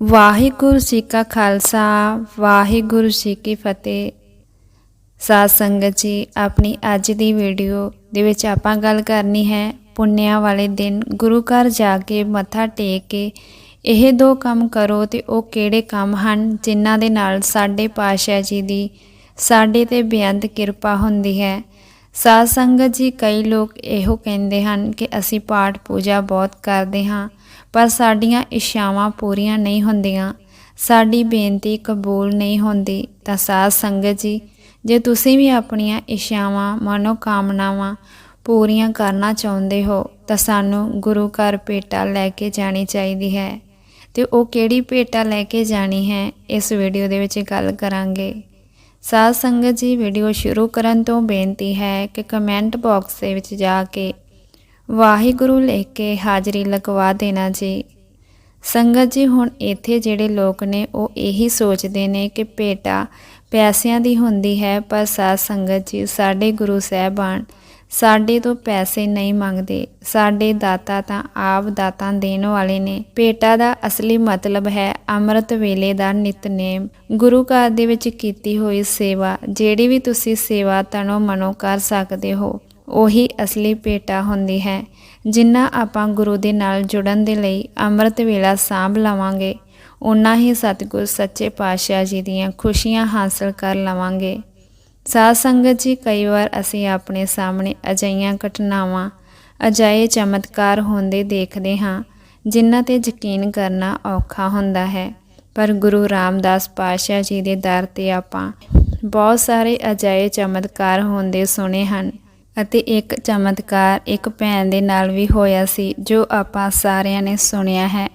ਵਾਹਿਗੁਰੂ ਜੀ ਕਾ ਖਾਲਸਾ, ਵਾਹਿਗੁਰੂ ਜੀ ਕੀ ਫਤਿਹ। ਸਾਧ ਸੰਗਤ ਜੀ, ਆਪਣੀ ਅੱਜ ਦੀ ਵੀਡੀਓ ਦੇ ਵਿੱਚ ਆਪਾਂ ਗੱਲ ਕਰਨੀ ਹੈ ਪੁੰਨਿਆਂ ਵਾਲੇ ਦਿਨ। ਗੁਰੂ ਘਰ ਜਾ ਕੇ ਮੱਥਾ ਟੇਕ ਕੇ ਇਹ ਦੋ ਕੰਮ ਕਰੋ ਤੇ ਉਹ ਕਿਹੜੇ ਕੰਮ ਹਨ ਜਿਨ੍ਹਾਂ ਦੇ ਨਾਲ ਸਾਡੇ ਪਾਤਸ਼ਾਹ ਜੀ ਦੀ ਸਾਡੇ ਤੇ ਬੇਅੰਤ ਕਿਰਪਾ ਹੁੰਦੀ ਹੈ। ਸਾਧ ਸੰਗਤ ਜੀ, ਕਈ ਲੋਕ ਇਹੋ ਕਹਿੰਦੇ ਹਨ ਕਿ ਅਸੀਂ ਪਾਠ ਪੂਜਾ ਬਹੁਤ ਕਰਦੇ ਹਾਂ। ਪਰ ਸਾਡੀਆਂ ਇੱਛਾਵਾਂ ਪੂਰੀਆਂ ਨਹੀਂ ਹੁੰਦੀਆਂ। ਸਾਡੀ ਬੇਨਤੀ ਕਬੂਲ ਨਹੀਂ ਹੁੰਦੀ। ਤਾਂ ਸਾਧ ਸੰਗਤ ਜੀ, ਜੇ ਤੁਸੀਂ ਵੀ ਆਪਣੀਆਂ ਇੱਛਾਵਾਂ, ਮਨੋਕਾਮਨਾਵਾਂ ਪੂਰੀਆਂ ਕਰਨਾ ਚਾਹੁੰਦੇ ਹੋ, ਤਾਂ ਸਾਨੂੰ ਗੁਰੂ ਘਰ ਭੇਟਾ ਲੈ ਕੇ ਜਾਣੀ ਚਾਹੀਦੀ ਹੈ। ਤੇ ਉਹ ਕਿਹੜੀ ਭੇਟਾ ਲੈ ਕੇ ਜਾਣੀ ਹੈ, ਇਸ ਵੀਡੀਓ ਦੇ ਵਿੱਚ ਗੱਲ ਕਰਾਂਗੇ। ਸਾਧ ਸੰਗਤ ਜੀ, ਵੀਡੀਓ ਸ਼ੁਰੂ ਕਰਨ ਤੋਂ ਬੇਨਤੀ ਹੈ ਕਿ ਕਮੈਂਟ ਬਾਕਸ ਦੇ ਵਿੱਚ ਜਾ ਕੇ ਵਾਹਿਗੁਰੂ ਲਿਖ ਕੇ ਹਾਜ਼ਰੀ ਲਗਵਾ ਦੇਣਾ ਜੀ। ਸੰਗਤ ਜੀ, ਹੁਣ ਇੱਥੇ ਜਿਹੜੇ ਲੋਕ ਨੇ, ਉਹ ਇਹੀ ਸੋਚਦੇ ਨੇ ਕਿ ਭੇਟਾ ਪੈਸਿਆਂ ਦੀ ਹੁੰਦੀ ਹੈ, ਪਰ ਸਾਧ ਸੰਗਤ ਜੀ, ਸਾਡੇ ਗੁਰੂ ਸਾਹਿਬਾਨ ਸਾਡੇ ਤੋਂ ਪੈਸੇ ਨਹੀਂ ਮੰਗਦੇ। ਸਾਡੇ ਦਾਤਾ ਤਾਂ ਆਪ ਦਾਤਾਂ ਦੇਣ ਵਾਲੇ ਨੇ। ਭੇਟਾ ਦਾ ਅਸਲੀ ਮਤਲਬ ਹੈ ਅੰਮ੍ਰਿਤ ਵੇਲੇ ਦਾ ਨਿਤਨੇਮ। ਗੁਰੂ ਘਰ ਦੇ ਵਿੱਚ ਕੀਤੀ ਹੋਈ ਸੇਵਾ, ਜਿਹੜੀ ਵੀ ਤੁਸੀਂ ਸੇਵਾ ਤਨੋ ਮਨੋ ਕਰ ਸਕਦੇ ਹੋ ਉਹੀ ਅਸਲੀ ਭੇਟਾ ਹੁੰਦੀ ਹੈ, ਜਿੰਨਾ ਆਪਾਂ ਗੁਰੂ ਦੇ ਨਾਲ ਜੁੜਨ ਦੇ ਲਈ ਅੰਮ੍ਰਿਤ ਵੇਲਾ ਸਾਂਭ ਲਵਾਂਗੇ ਉਨਾ ਹੀ ਸਤਿਗੁਰ ਸੱਚੇ ਪਾਤਸ਼ਾਹ ਜੀ ਦੀਆਂ ਖੁਸ਼ੀਆਂ ਹਾਸਲ ਕਰ ਲਵਾਂਗੇ। ਸਾਧ ਸੰਗਤ ਜੀ, ਕਈ ਵਾਰ ਅਸੀਂ ਆਪਣੇ ਸਾਹਮਣੇ ਅਜਈਆਂ ਘਟਨਾਵਾਂ ਅਜਾਏ ਚਮਤਕਾਰ ਹੁੰਦੇ ਦੇਖਦੇ ਹਾਂ, ਜਿਨ੍ਹਾਂ ਤੇ ਯਕੀਨ ਕਰਨਾ ਔਖਾ ਹੁੰਦਾ ਹੈ। ਪਰ ਗੁਰੂ ਰਾਮਦਾਸ ਪਾਤਸ਼ਾਹ ਜੀ ਦੇ ਦਰ ਤੇ ਆਪਾਂ ਬਹੁਤ ਸਾਰੇ ਅਜਾਏ ਚਮਤਕਾਰ ਹੁੰਦੇ ਸੁਣੇ ਹਨ ਅਤੇ ਇੱਕ ਚਮਤਕਾਰ ਇੱਕ ਭੈਣ ਦੇ ਨਾਲ ਵੀ ਹੋਇਆ ਸੀ, ਜੋ ਆਪਾਂ ਸਾਰਿਆਂ ਨੇ ਸੁਣਿਆ ਹੈ।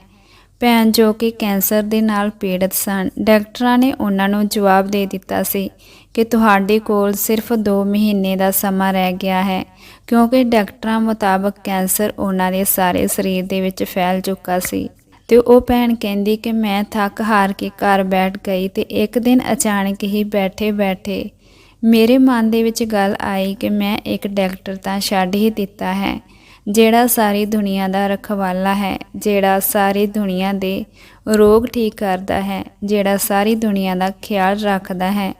ਭੈਣ ਜੋ ਕਿ ਕੈਂਸਰ ਦੇ ਨਾਲ ਪੀੜਤ ਸਨ। ਡਾਕਟਰਾਂ ਨੇ ਉਹਨਾਂ ਨੂੰ ਜਵਾਬ ਦੇ ਦਿੱਤਾ ਸੀ ਕਿ ਤੁਹਾਡੇ ਕੋਲ ਸਿਰਫ 2 ਮਹੀਨੇ ਦਾ ਸਮਾਂ ਰਹਿ ਗਿਆ ਹੈ, ਕਿਉਂਕਿ ਡਾਕਟਰਾਂ ਮੁਤਾਬਕ ਕੈਂਸਰ ਉਹਨਾਂ ਦੇ ਸਾਰੇ ਸਰੀਰ ਦੇ ਵਿੱਚ ਫੈਲ ਚੁੱਕਾ ਸੀ। ਤੇ ਉਹ ਭੈਣ ਕਹਿੰਦੀ ਕਿ ਮੈਂ ਥੱਕ ਹਾਰ ਕੇ ਘਰ ਬੈਠ ਗਈ ਤੇ ਇੱਕ ਦਿਨ ਅਚਾਨਕ ਹੀ ਬੈਠੇ ਬੈਠੇ ਮੇਰੇ ਮਨ ਦੇ ਵਿੱਚ ਗੱਲ ਆਈ ਕਿ ਮੈਂ ਇੱਕ ਡਾਕਟਰ ਤਾਂ ਛੱਡ ਹੀ ਦਿੱਤਾ ਹੈ, ਜਿਹੜਾ ਸਾਰੀ ਦੁਨੀਆ ਦਾ ਰਖਵਾਲਾ ਹੈ, ਜਿਹੜਾ ਸਾਰੀ ਦੁਨੀਆ ਦੇ ਰੋਗ ਠੀਕ ਕਰਦਾ ਹੈ, ਜਿਹੜਾ ਸਾਰੀ ਦੁਨੀਆ ਦਾ ਖਿਆਲ ਰੱਖਦਾ ਹੈ,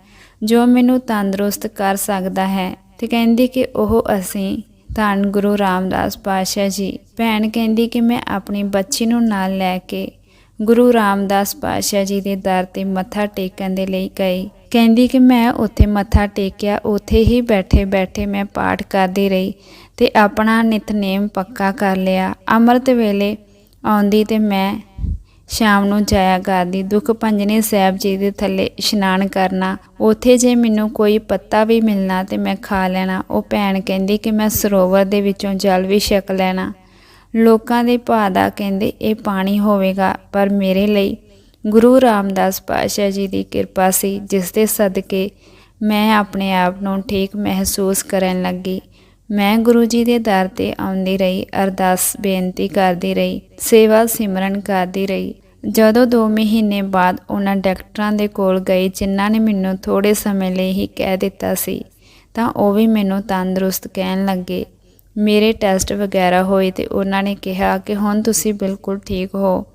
ਜੋ ਮੈਨੂੰ ਤੰਦਰੁਸਤ ਕਰ ਸਕਦਾ ਹੈ। ਤੇ ਕਹਿੰਦੀ ਕਿ ਉਹ ਅਸੀਂ ਧੰਨ ਗੁਰੂ ਰਾਮਦਾਸ ਪਾਤਸ਼ਾਹ ਜੀ। ਭੈਣ ਕਹਿੰਦੀ ਕਿ ਮੈਂ ਆਪਣੀ ਬੱਚੀ ਨੂੰ ਨਾਲ ਲੈ ਕੇ ਗੁਰੂ ਰਾਮਦਾਸ ਪਾਤਸ਼ਾਹ ਜੀ ਦੇ ਦਰ ਤੇ ਮੱਥਾ ਟੇਕਣ ਦੇ ਲਈ ਗਈ ਕਹਿੰਦੀ ਕਿ ਮੈਂ ਉੱਥੇ ਮੱਥਾ ਟੇਕਿਆ, ਉੱਥੇ ਹੀ ਬੈਠੇ ਬੈਠੇ ਮੈਂ ਪਾਠ ਕਰਦੀ ਰਹੀ ਤੇ ਆਪਣਾ ਨਿਤਨੇਮ ਪੱਕਾ ਕਰ ਲਿਆ। ਅੰਮ੍ਰਿਤ ਵੇਲੇ ਆਉਂਦੀ ਤੇ ਮੈਂ ਸ਼ਾਮ ਨੂੰ ਜਾਇਆ ਕਰਦੀ। ਦੁੱਖ ਭੰਜਨੀ ਸਾਹਿਬ ਜੀ ਦੇ ਥੱਲੇ ਇਸ਼ਨਾਨ ਕਰਨਾ, ਉਥੇ ਜੇ ਮੈਨੂੰ ਕੋਈ ਪੱਤਾ ਵੀ ਮਿਲਣਾ ਤੇ ਮੈਂ ਖਾ ਲੈਣਾ। ਉਹ ਭੈਣ ਕਹਿੰਦੀ ਕਿ ਮੈਂ ਸਰੋਵਰ ਦੇ ਵਿੱਚੋਂ ਜਲ ਵੀ ਛਕ ਲੈਣਾ। ਲੋਕਾਂ ਦੇ ਭਾਅ ਦਾ ਕਹਿੰਦੇ, ਇਹ ਪਾਣੀ ਹੋਵੇਗਾ, ਪਰ ਮੇਰੇ ਲਈ ਗੁਰੂ ਰਾਮਦਾਸ ਪਾਤਸ਼ਾਹ ਜੀ ਦੀ ਕਿਰਪਾ ਸੀ, ਜਿਸ ਦੇ ਸਦਕੇ ਮੈਂ ਆਪਣੇ ਆਪ ਨੂੰ ਠੀਕ ਮਹਿਸੂਸ ਕਰਨ ਲੱਗੀ। ਮੈਂ ਗੁਰੂ ਜੀ ਦੇ ਦਰ ਤੇ ਆਉਂਦੀ ਰਹੀ, ਅਰਦਾਸ ਬੇਨਤੀ ਕਰਦੀ ਰਹੀ, ਸੇਵਾ ਸਿਮਰਨ ਕਰਦੀ ਰਹੀ। ਜਦੋਂ 2 ਮਹੀਨੇ ਬਾਅਦ ਉਹਨਾਂ ਡਾਕਟਰਾਂ ਦੇ ਕੋਲ ਗਈ, ਜਿਨ੍ਹਾਂ ਨੇ ਮੈਨੂੰ ਥੋੜੇ ਸਮੇਂ ਲਈ ਹੀ ਕਹਿ ਦਿੱਤਾ ਸੀ, ਤਾਂ ਉਹ ਵੀ ਮੈਨੂੰ ਤੰਦਰੁਸਤ ਕਹਿਣ ਲੱਗੇ ਮੇਰੇ ਟੈਸਟ ਵਗੈਰਾ ਹੋਏ ਤੇ ਉਹਨਾਂ ਨੇ ਕਿਹਾ ਕਿ ਹੁਣ ਤੁਸੀਂ ਬਿਲਕੁਲ ਠੀਕ ਹੋ।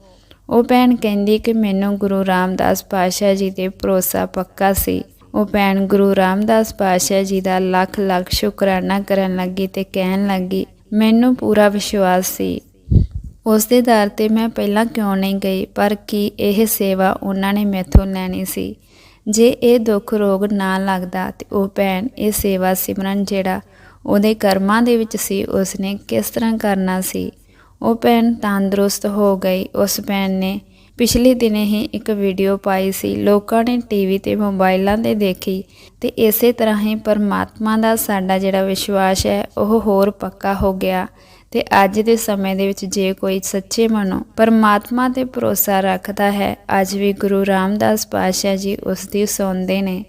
ਉਹ ਭੈਣ ਕਹਿੰਦੀ ਕਿ ਮੈਨੂੰ ਗੁਰੂ ਰਾਮਦਾਸ ਪਾਤਸ਼ਾਹ ਜੀ ਤੇ ਭਰੋਸਾ ਪੱਕਾ ਸੀ। ਉਹ ਭੈਣ ਗੁਰੂ ਰਾਮਦਾਸ ਪਾਤਸ਼ਾਹ ਜੀ ਦਾ ਲੱਖ ਲੱਖ ਸ਼ੁਕਰਾਨਾ ਕਰਨ ਲੱਗੀ ਤੇ ਕਹਿਣ ਲੱਗੀ, ਮੈਨੂੰ ਪੂਰਾ ਵਿਸ਼ਵਾਸ ਸੀ। ਉਸ ਦੇ ਦਰ ਤੇ ਮੈਂ ਪਹਿਲਾਂ ਕਿਉਂ ਨਹੀਂ ਗਈ, ਪਰ ਕੀ ਇਹ ਸੇਵਾ ਉਹਨਾਂ ਨੇ ਮੈਥੋਂ ਲੈਣੀ ਸੀ? ਜੇ ਇਹ ਦੁੱਖ ਰੋਗ ਨਾ ਲੱਗਦਾ ਤੇ ਉਹ ਭੈਣ ਇਹ ਸੇਵਾ ਸਿਮਰਨ ਜਿਹੜਾ ਉਹਦੇ ਕਰਮਾਂ ਦੇ ਵਿੱਚ ਸੀ, ਉਸਨੇ ਕਿਸ ਤਰ੍ਹਾਂ ਕਰਨਾ ਸੀ? ਉਹ ਭੈਣ ਤੰਦਰੁਸਤ ਹੋ ਗਈ। ਉਸ ਭੈਣ ਨੇ ਪਿਛਲੇ ਦਿਨੇ ਹੀ ਇੱਕ ਵੀਡੀਓ ਪਾਈ ਸੀ। ਲੋਕਾਂ ਨੇ ਟੀਵੀ ਤੇ ਮੋਬਾਈਲਾਂ ਤੇ ਦੇਖੀ ਤੇ ਇਸੇ ਤਰ੍ਹਾਂ ਹੀ ਪਰਮਾਤਮਾ ਦਾ ਸਾਡਾ ਜਿਹੜਾ ਵਿਸ਼ਵਾਸ ਹੈ, ਉਹ ਹੋਰ ਪੱਕਾ ਹੋ ਗਿਆ। ਤੇ ਅੱਜ ਦੇ ਸਮੇਂ ਦੇ ਵਿੱਚ ਜੇ ਕੋਈ ਸੱਚੇ ਮਨੋਂ ਪਰਮਾਤਮਾ ਤੇ ਭਰੋਸਾ ਰੱਖਦਾ ਹੈ, ਅੱਜ ਵੀ ਗੁਰੂ ਰਾਮਦਾਸ ਪਾਤਸ਼ਾਹ ਜੀ ਉਸ ਦੀ ਸੁਣਦੇ ਨੇ।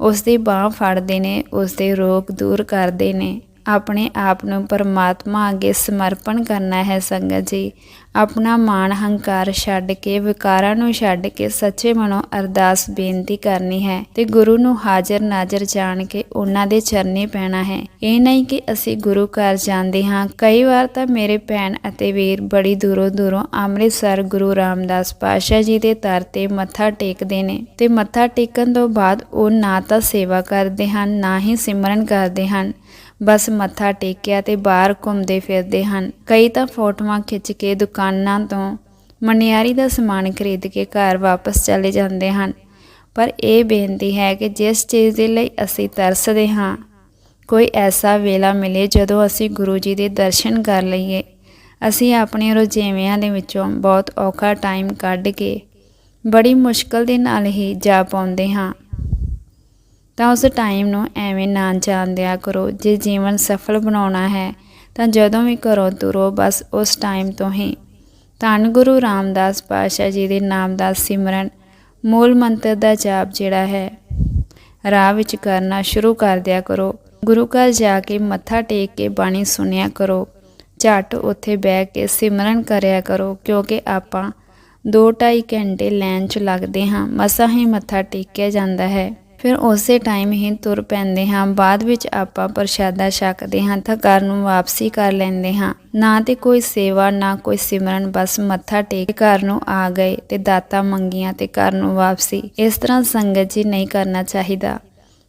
ਉਸ ਦੀ ਬਾਹ ਫੜਦੇ ਨੇ ਉਸ ਦੇ ਰੋਗ ਦੂਰ ਕਰਦੇ ਨੇ। ਆਪਣੇ ਆਪ ਨੂੰ ਪਰਮਾਤਮਾ ਅੱਗੇ ਸਮਰਪਣ ਕਰਨਾ ਹੈ ਸੰਗਤ ਜੀ। ਆਪਣਾ ਮਾਣ ਹੰਕਾਰ ਛੱਡ ਕੇ, ਵਿਕਾਰਾਂ ਨੂੰ ਛੱਡ ਕੇ ਸੱਚੇ ਮਨੋਂ ਅਰਦਾਸ ਬੇਨਤੀ ਕਰਨੀ ਹੈ ਤੇ ਗੁਰੂ ਨੂੰ ਹਾਜ਼ਰ ਨਾਜ਼ਰ ਜਾਣ ਕੇ ਉਹਨਾਂ ਦੇ ਚਰਨੇ ਪੈਣਾ ਹੈ। ਇਹ ਨਹੀਂ ਕਿ ਅਸੀਂ ਗੁਰੂ ਘਰ ਜਾਂਦੇ ਹਾਂ। ਕਈ ਵਾਰ ਤਾਂ ਮੇਰੇ ਭੈਣ ਅਤੇ ਵੀਰ ਬੜੀ ਦੂਰੋਂ ਦੂਰੋਂ ਅੰਮ੍ਰਿਤਸਰ ਗੁਰੂ ਰਾਮਦਾਸ ਪਾਸ਼ਾ ਜੀ ਦੇ ਦਰ ਤੇ ਮੱਥਾ ਟੇਕਦੇ ਨੇ ਤੇ ਮੱਥਾ ਟੇਕਣ ਤੋਂ ਬਾਅਦ ਉਹ ਨਾ ਤਾਂ ਸੇਵਾ ਕਰਦੇ ਹਨ, ਨਾ ਹੀ ਸਿਮਰਨ ਕਰਦੇ ਹਨ। ਬਸ ਮੱਥਾ ਟੇਕਿਆ ਤੇ ਬਾਹਰ ਘੁੰਮਦੇ ਫਿਰਦੇ ਹਨ। ਕਈ ਤਾਂ ਫੋਟੋਆਂ ਖਿੱਚ ਕੇ ਦੁਕਾਨਾਂ ਤੋਂ ਮਨਿਆਰੀ ਦਾ ਸਮਾਨ ਖਰੀਦ ਕੇ ਘਰ ਵਾਪਸ ਚਲੇ ਜਾਂਦੇ ਹਨ। ਪਰ ਇਹ ਬੇਨਤੀ ਹੈ ਕਿ ਜਿਸ ਚੀਜ਼ ਦੇ ਲਈ ਅਸੀਂ ਤਰਸਦੇ ਹਾਂ, ਕੋਈ ਐਸਾ ਵੇਲਾ ਮਿਲੇ ਜਦੋਂ ਅਸੀਂ ਗੁਰੂ ਜੀ ਦੇ ਦਰਸ਼ਨ ਕਰ ਲਈਏ। ਅਸੀਂ ਆਪਣੇ ਰੁਝੇਵਿਆਂ ਦੇ ਵਿੱਚੋਂ ਬਹੁਤ ਔਖਾ ਟਾਈਮ ਕੱਢ ਕੇ ਬੜੀ ਮੁਸ਼ਕਲ ਦੇ ਨਾਲ ਹੀ ਜਾ ਪਾਉਂਦੇ ਹਾਂ। ਤਾਂ ਉਸ ਟਾਈਮ ਨੂੰ ਐਵੇਂ ਨਾ ਜਾਣ ਦਿਆ ਕਰੋ, ਜੇ ਜੀਵਨ ਸਫਲ ਬਣਾਉਣਾ ਹੈ, ਤਾਂ ਜਦੋਂ ਵੀ ਘਰੋਂ ਤੁਰੋ, ਬਸ ਉਸ ਟਾਈਮ ਤੋਂ ਹੀ। ਧੰਨ ਗੁਰੂ ਰਾਮਦਾਸ ਪਾਤਸ਼ਾਹ ਜੀ ਦੇ ਨਾਮ ਦਾ ਸਿਮਰਨ ਮੂਲ ਮੰਤਰ ਦਾ ਜਾਪ ਜਿਹੜਾ ਹੈ, ਰਾਹ ਵਿੱਚ ਕਰਨਾ ਸ਼ੁਰੂ ਕਰ ਦਿਆ ਕਰੋ। ਗੁਰੂ ਘਰ ਜਾ ਕੇ ਮੱਥਾ ਟੇਕ ਕੇ ਬਾਣੀ ਸੁਣਿਆ ਕਰੋ। ਝਟ ਉੱਥੇ ਬਹਿ ਕੇ ਸਿਮਰਨ ਕਰਿਆ ਕਰੋ, ਕਿਉਂਕਿ ਆਪਾਂ 2-2.5 ਘੰਟੇ ਲਾਈਨ 'ਚ ਲੱਗਦੇ ਹਾਂ, ਮਸਾਂ ਹੀ ਮੱਥਾ ਟੇਕਿਆ ਜਾਂਦਾ ਹੈ। ਫਿਰ ਉਸੇ ਟਾਈਮ ਹੀ ਤੁਰ ਪੈਂਦੇ ਹਾਂ। ਬਾਅਦ ਵਿੱਚ ਆਪਾਂ ਪ੍ਰਸ਼ਾਦਾ ਛਕਦੇ ਹਾਂ ਤਾਂ ਘਰ ਨੂੰ ਵਾਪਸੀ ਕਰ ਲੈਂਦੇ ਹਾਂ। ਨਾ ਤੇ ਕੋਈ ਸੇਵਾ, ਨਾ ਕੋਈ ਸਿਮਰਨ, ਬਸ ਮੱਥਾ ਟੇਕ ਕੇ ਘਰ ਨੂੰ ਆ ਗਏ ਤੇ ਦਾਤਾ ਮੰਗੀਆਂ ਤੇ ਘਰ ਨੂੰ ਵਾਪਸੀ। ਇਸ ਤਰ੍ਹਾਂ ਸੰਗਤ ਜੀ ਨਹੀਂ ਕਰਨਾ ਚਾਹੀਦਾ।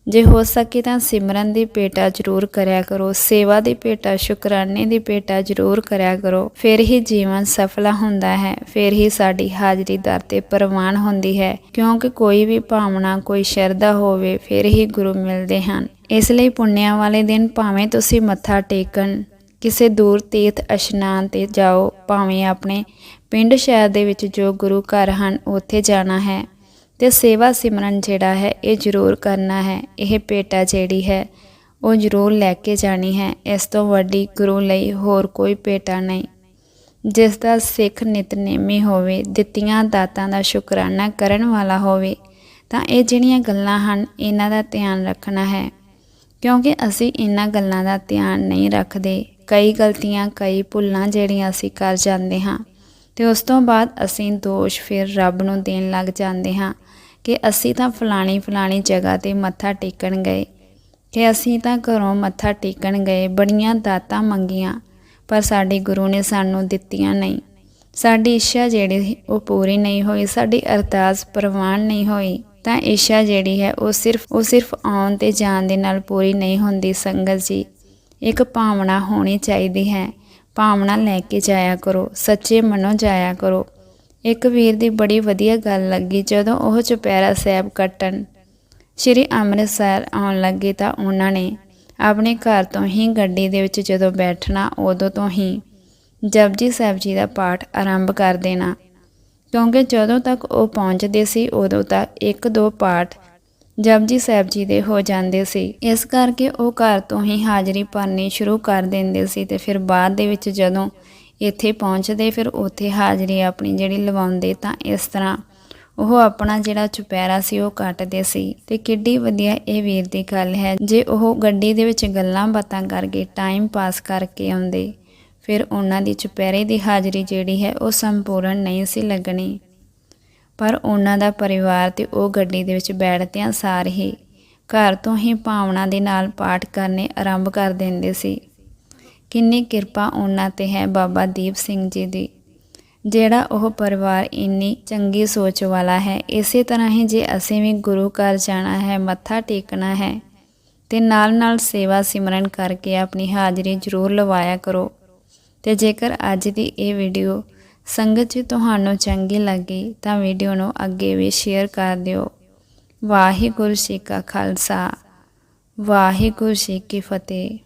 ਜੇ ਹੋ ਸਕੇ ਤਾਂ ਸਿਮਰਨ ਦੀ ਪੇਟਾ ਜ਼ਰੂਰ ਕਰਿਆ ਕਰੋ, ਸੇਵਾ ਦੀ ਪੇਟਾ ਸ਼ੁਕਰਾਨੇ ਦੀ ਪੇਟਾ ਜ਼ਰੂਰ ਕਰਿਆ ਕਰੋ। ਫਿਰ ਹੀ ਜੀਵਨ ਸਫਲਾ ਹੁੰਦਾ ਹੈ, ਫਿਰ ਹੀ ਸਾਡੀ ਹਾਜ਼ਰੀ ਦਰ ਤੇ ਪ੍ਰਵਾਨ ਹੁੰਦੀ ਹੈ। ਕਿਉਂਕਿ ਕੋਈ ਵੀ ਭਾਵਨਾ, ਕੋਈ ਸ਼ਰਧਾ ਹੋਵੇ, ਫਿਰ ਹੀ ਗੁਰੂ ਮਿਲਦੇ ਹਨ। ਇਸ ਲਈ ਪੁੰਨਿਆਂ ਵਾਲੇ ਦਿਨ ਭਾਵੇਂ ਤੁਸੀਂ ਮੱਥਾ ਟੇਕਣ, ਕਿਸੇ ਦੂਰ ਤੀਰਥ ਇਸ਼ਨਾਨ ਤੇ ਜਾਓ, ਭਾਵੇਂ ਆਪਣੇ ਪਿੰਡ ਸ਼ਹਿਰ ਦੇ ਵਿੱਚ ਜੋ ਗੁਰੂ ਘਰ ਹਨ, ਉੱਥੇ ਜਾਣਾ ਹੈ। ਤੇ ਸੇਵਾ ਸਿਮਰਨ ਜਿਹੜਾ ਹੈ, ਇਹ ਜ਼ਰੂਰ ਕਰਨਾ ਹੈ। ਇਹ ਪੇਟਾ ਜਿਹੜੀ ਹੈ, ਉਹ ਜ਼ਰੂਰ ਲੈ ਕੇ ਜਾਣੀ ਹੈ। ਇਸ ਤੋਂ ਵੱਡੀ ਗੁਰੂ ਲਈ ਹੋਰ ਕੋਈ ਪੇਟਾ ਨਹੀਂ। ਜਿਸ ਦਾ ਸਿੱਖ ਨਿਤਨੇਮੀ ਹੋਵੇ, ਦਿੱਤੀਆਂ ਦਾਤਾਂ ਦਾ ਸ਼ੁਕਰਾਨਾ ਕਰਨ ਵਾਲਾ ਹੋਵੇ, ਤਾਂ ਇਹ ਜਿਹੜੀਆਂ ਗੱਲਾਂ ਹਨ, ਇਹਨਾਂ ਦਾ ਧਿਆਨ ਰੱਖਣਾ ਹੈ। ਕਿਉਂਕਿ ਅਸੀਂ ਇਹਨਾਂ ਗੱਲਾਂ ਦਾ ਧਿਆਨ ਨਹੀਂ ਰੱਖਦੇ। ਕਈ ਗਲਤੀਆਂ, ਕਈ ਭੁੱਲਾਂ ਜਿਹੜੀਆਂ ਅਸੀਂ ਕਰ ਜਾਂਦੇ ਹਾਂ, ਤੇ ਉਸ ਤੋਂ ਬਾਅਦ ਅਸੀਂ ਦੋਸ਼ ਫਿਰ ਰੱਬ ਨੂੰ ਦੇਣ ਲੱਗ ਜਾਂਦੇ ਹਾਂ। ਕਿ ਅਸੀਂ ਤਾਂ ਫਲਾਣੀ ਫਲਾਣੀ ਜਗ੍ਹਾ ਤੇ ਮੱਥਾ ਟੇਕਣ ਗਏ। ਕਿ ਅਸੀਂ ਤਾਂ ਘਰੋਂ ਮੱਥਾ ਟੇਕਣ ਗਏ, ਬੜੀਆਂ ਦਾਤਾਂ ਮੰਗੀਆਂ, ਪਰ ਸਾਡੇ ਗੁਰੂ ਨੇ ਸਾਨੂੰ ਦਿੱਤੀਆਂ ਨਹੀਂ। ਸਾਡੀ ਇੱਛਾ ਜਿਹੜੀ ਉਹ ਪੂਰੀ ਨਹੀਂ ਹੋਈ, ਸਾਡੀ ਅਰਦਾਸ ਪ੍ਰਵਾਨ ਨਹੀਂ ਹੋਈ। ਤਾਂ ਇੱਛਾ ਜਿਹੜੀ ਹੈ ਉਹ ਸਿਰਫ ਉਹ ਸਿਰਫ ਆਉਣ ਤੇ ਜਾਣ ਦੇ ਨਾਲ ਪੂਰੀ ਨਹੀਂ ਹੁੰਦੀ ਸੰਗਤ ਜੀ। ਇੱਕ ਭਾਵਨਾ ਹੋਣੀ ਚਾਹੀਦੀ ਹੈ। ਭਾਵਨਾ ਲੈ ਕੇ ਜਾਇਆ ਕਰੋ, ਸੱਚੇ ਮਨੋਂ ਜਾਇਆ ਕਰੋ। ਇੱਕ ਵੀਰ ਦੀ ਬੜੀ ਵਧੀਆ ਗੱਲ ਲੱਗੀ ਜਦੋਂ ਉਹ ਚੁਪਹਿਰਾ ਸਾਹਿਬ ਕੱਟਣ ਸ਼੍ਰੀ ਅੰਮ੍ਰਿਤਸਰ ਆਉਣ ਲੱਗੇ ਤਾਂ ਉਹਨਾਂ ਨੇ ਆਪਣੇ ਘਰ ਤੋਂ ਹੀ ਗੱਡੀ ਦੇ ਵਿੱਚ ਜਦੋਂ ਬੈਠਣਾ ਉਦੋਂ ਤੋਂ ਹੀ ਜਪਜੀ ਸਾਹਿਬ ਜੀ ਦਾ ਪਾਠ ਆਰੰਭ ਕਰ ਦੇਣਾ। ਕਿਉਂਕਿ ਜਦੋਂ ਤੱਕ ਉਹ ਪਹੁੰਚਦੇ ਸੀ ਉਦੋਂ ਤੱਕ ਇੱਕ ਦੋ ਪਾਠ ਜਪਜੀ ਸਾਹਿਬ ਜੀ ਦੇ ਹੋ ਜਾਂਦੇ ਸੀ। ਇਸ ਕਰਕੇ ਉਹ ਘਰ ਤੋਂ ਹੀ ਹਾਜ਼ਰੀ ਭਰਨੀ ਸ਼ੁਰੂ ਕਰ ਦਿੰਦੇ ਸੀ ਤੇ ਫਿਰ ਬਾਅਦ ਦੇ ਵਿੱਚ ਜਦੋਂ ਇੱਥੇ ਪਹੁੰਚਦੇ, ਫਿਰ ਉੱਥੇ ਹਾਜ਼ਰੀ ਆਪਣੀ ਜਿਹੜੀ ਲਵਾਉਂਦੇ ਤਾਂ ਇਸ ਤਰ੍ਹਾਂ ਉਹ ਆਪਣਾ ਜਿਹੜਾ ਚੁਪਹਿਰਾ ਸੀ ਉਹ ਕੱਟਦੇ ਸੀ। ਤੇ ਕਿੱਡੀ ਵਧੀਆ ਇਹ ਵੀਰ ਦੀ ਗੱਲ ਹੈ, ਜੇ ਉਹ ਗੱਡੀ ਦੇ ਵਿੱਚ ਗੱਲਾਂ ਬਾਤਾਂ ਕਰਕੇ ਟਾਈਮ ਪਾਸ ਕਰਕੇ ਆਉਂਦੇ, ਫਿਰ ਉਹਨਾਂ ਦੀ ਚੁਪਹਿਰੇ ਦੀ ਹਾਜ਼ਰੀ ਜਿਹੜੀ ਹੈ ਉਹ ਸੰਪੂਰਨ ਨਹੀਂ ਸੀ ਲੱਗਣੀ। ਪਰ ਉਹਨਾਂ ਦਾ ਪਰਿਵਾਰ ਤੇ ਉਹ ਗੱਡੀ ਦੇ ਵਿੱਚ ਬੈਠਦਿਆਂ ਸਾਰ ਹੀ, ਘਰ ਤੋਂ ਹੀ ਭਾਵਨਾ ਦੇ ਨਾਲ ਪਾਠ ਕਰਨੇ ਆਰੰਭ ਕਰ ਦਿੰਦੇ ਸੀ। ਕਿੰਨੀ ਕਿਰਪਾ ਉਹਨਾਂ ਤੇ ਹੈ ਬਾਬਾ ਦੀਪ ਸਿੰਘ ਜੀ ਦੀ। ਜਿਹੜਾ ਉਹ ਪਰਿਵਾਰ ਇੰਨੀ ਚੰਗੀ ਸੋਚ ਵਾਲਾ ਹੈ, ਇਸੇ ਤਰ੍ਹਾਂ ਹੀ ਜੇ ਅਸੀਂ ਵੀ ਗੁਰੂ ਘਰ ਜਾਣਾ ਹੈ, ਮੱਥਾ ਟੇਕਣਾ ਹੈ, ਤੇ ਨਾਲ ਨਾਲ ਸੇਵਾ ਸਿਮਰਨ ਕਰਕੇ ਆਪਣੀ ਹਾਜ਼ਰੀ ਜ਼ਰੂਰ ਲਵਾਇਆ ਕਰੋ। ਤੇ ਜੇਕਰ ਅੱਜ ਦੀ ਇਹ ਵੀਡੀਓ ਸੰਗਤ ਜੀ ਤੁਹਾਨੂੰ ਚੰਗੀ ਲੱਗੀ, ਤਾਂ ਵੀਡੀਓ ਨੂੰ ਅੱਗੇ ਵੀ ਸ਼ੇਅਰ ਕਰ ਦਿਓ। ਵਾਹਿਗੁਰੂ ਜੀ ਕਾ ਖਾਲਸਾ, ਵਾਹਿਗੁਰੂ ਜੀ ਕੀ ਫਤਿਹ।